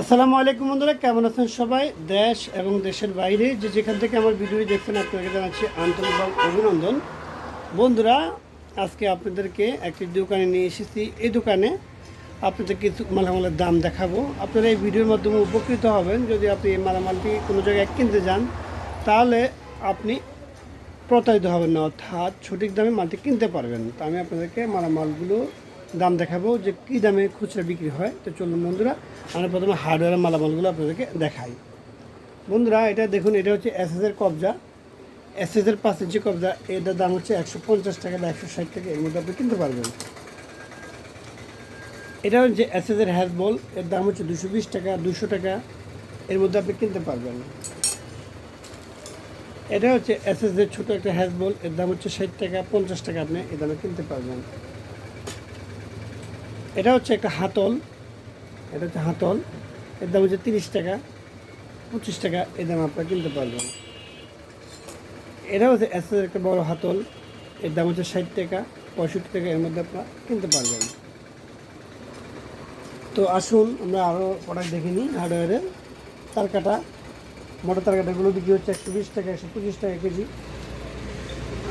আসসালামু আলাইকুম বন্ধুরা, কেমন আছেন সবাই? দেশ এবং দেশের বাইরে যে যেখান থেকে আমার ভিডিও দেখছেন আপনাকে জানাচ্ছি আন্তরিক অভিনন্দন। বন্ধুরা, আজকে আপনাদেরকে একটি দোকানে নিয়ে এসেছি। এই দোকানে আপনাদের কিছু মালামালের দাম দেখাবো। আপনারা এই ভিডিওর মাধ্যমে উপকৃত হবেন। যদি আপনি এই মালামালটি কোনো জায়গায় কিনতে যান, তাহলে আপনি প্রতারিত হবেন না, অর্থাৎ সঠিক দামে মালটি কিনতে পারবেন। তো আমি আপনাদেরকে মালামালগুলো দাম দেখাবো যে কী দামে খুচরা বিক্রি হয়। তো চলুন বন্ধুরা, আমরা প্রথমে হার্ডওয়্যারের মালামালগুলো আপনাদেরকে দেখাই। বন্ধুরা, এটা দেখুন, এটা হচ্ছে এসএসের কবজা। এসএসের পাঁচ ইঞ্চি কবজা, এটার দাম হচ্ছে একশো পঞ্চাশ টাকা বা একশো ষাট টাকা, এর মধ্যে আপনি কিনতে পারবেন। এটা হচ্ছে এসএসের হ্যাজবল এর দাম হচ্ছে দুশো বিশ টাকা, দুশো টাকা, এর মধ্যে আপনি কিনতে পারবেন। এটা হচ্ছে এসএস এর ছোটো একটা হ্যাজবল এর দাম হচ্ছে ষাট টাকা, পঞ্চাশ টাকা আপনি এ দামে কিনতে পারবেন। এটা হচ্ছে একটা হাতল। এটা হচ্ছে হাতল। এর দাম হচ্ছে তিরিশ টাকা, পঁচিশ টাকা, এ দাম আপনারা কিনতে পারবেন। এটা হচ্ছে এসএস একটা বড় হাতল। এর দাম হচ্ছে ষাট টাকা, পঁয়ষট্টি টাকা এর মধ্যে আপনারা কিনতে পারবেন। তো আসুন, আমরা আরও প্রোডাক্ট দেখে নিই হার্ডওয়্যারের তার কাটা মোটর তারকাটাগুলো বিক্রি হচ্ছে একশো বিশ টাকা, একশো পঁচিশ টাকা কেজি।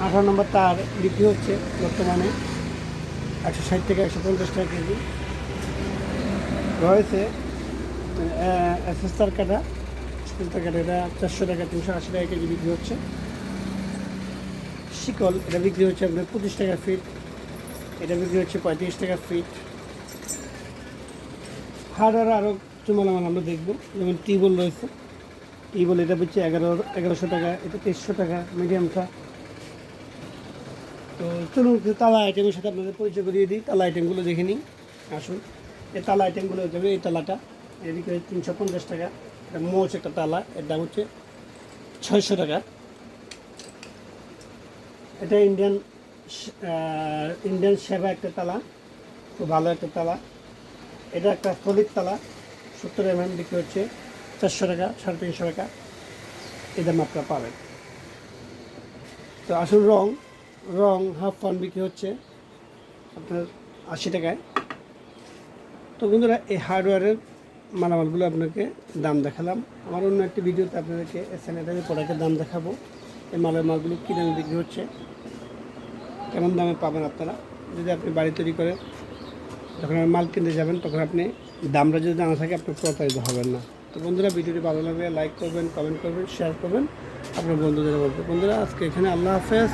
আঠারো নম্বর তার বিক্রি হচ্ছে বর্তমানে। একশো ষাট থেকে একশো পঞ্চাশ টাকা কেজি। রয়েছে এসএস তারকাটা স্টিল তারকাটা এটা চারশো টাকা, তিনশো আশি টাকা কেজি বিক্রি হচ্ছে। শিকল, এটা বিক্রি হচ্ছে আপনার পঁচিশ টাকা ফিট। এটা বিক্রি হচ্ছে পঁয়ত্রিশ টাকা ফিট। হার্ডওয়ার আরও কিছু মালামাল আমরা দেখব। যেমন টিউবওয়েল রয়েছে। টিউবওয়েল, এটা হচ্ছে এগারো, এগারোশো টাকা, এটা তেইশশো টাকা, মিডিয়ামটা। তো চলুন তালা আইটেমের সাথে আপনাদের পরিচয় করিয়ে দিই। তালা আইটেমগুলো দেখে নিই। আসুন। এই তালা আইটেমগুলো যাবে এই তালাটা। এদিকে তিনশো পঞ্চাশ টাকা। এটা মোচ একটা তালা। এর দাম হচ্ছে ছয়শো টাকা। এটা ইন্ডিয়ান ইন্ডিয়ান সেবা একটা তালা। খুব ভালো একটা তালা। এটা একটা সলিড তালা। সত্তর এম এম বিক্রি হচ্ছে চারশো টাকা, সাড়ে তিনশো টাকা। এদের মাত্রা পাবেন। তো আসল রং রং হাফ ফান বিক্রি হচ্ছে আপনার আশি টাকায়। তো বন্ধুরা, এই হার্ডওয়্যারের মালামালগুলো আপনাকে দাম দেখালাম। আমার অন্য একটি ভিডিওতে আপনাদেরকে স্যানিটারি প্রোডাক্টের দাম দেখাবো। এই মালের মালগুলো কী দামে বিক্রি হচ্ছে, কেমন দামে পাবেন আপনারা? যদি আপনি বাড়ি তৈরি করেন যখন মাল কিনতে যাবেন, তখন আপনি দামটা যদি জানা থাকে, আপনি প্রতারিত হবেন না। তো বন্ধুরা, ভিডিওটি ভালো লাগলে লাইক করবেন কমেন্ট করবেন শেয়ার করবেন। আপনার বন্ধুদের বলতে বন্ধুরা, আজকে এখানে আল্লাহ হাফেজ।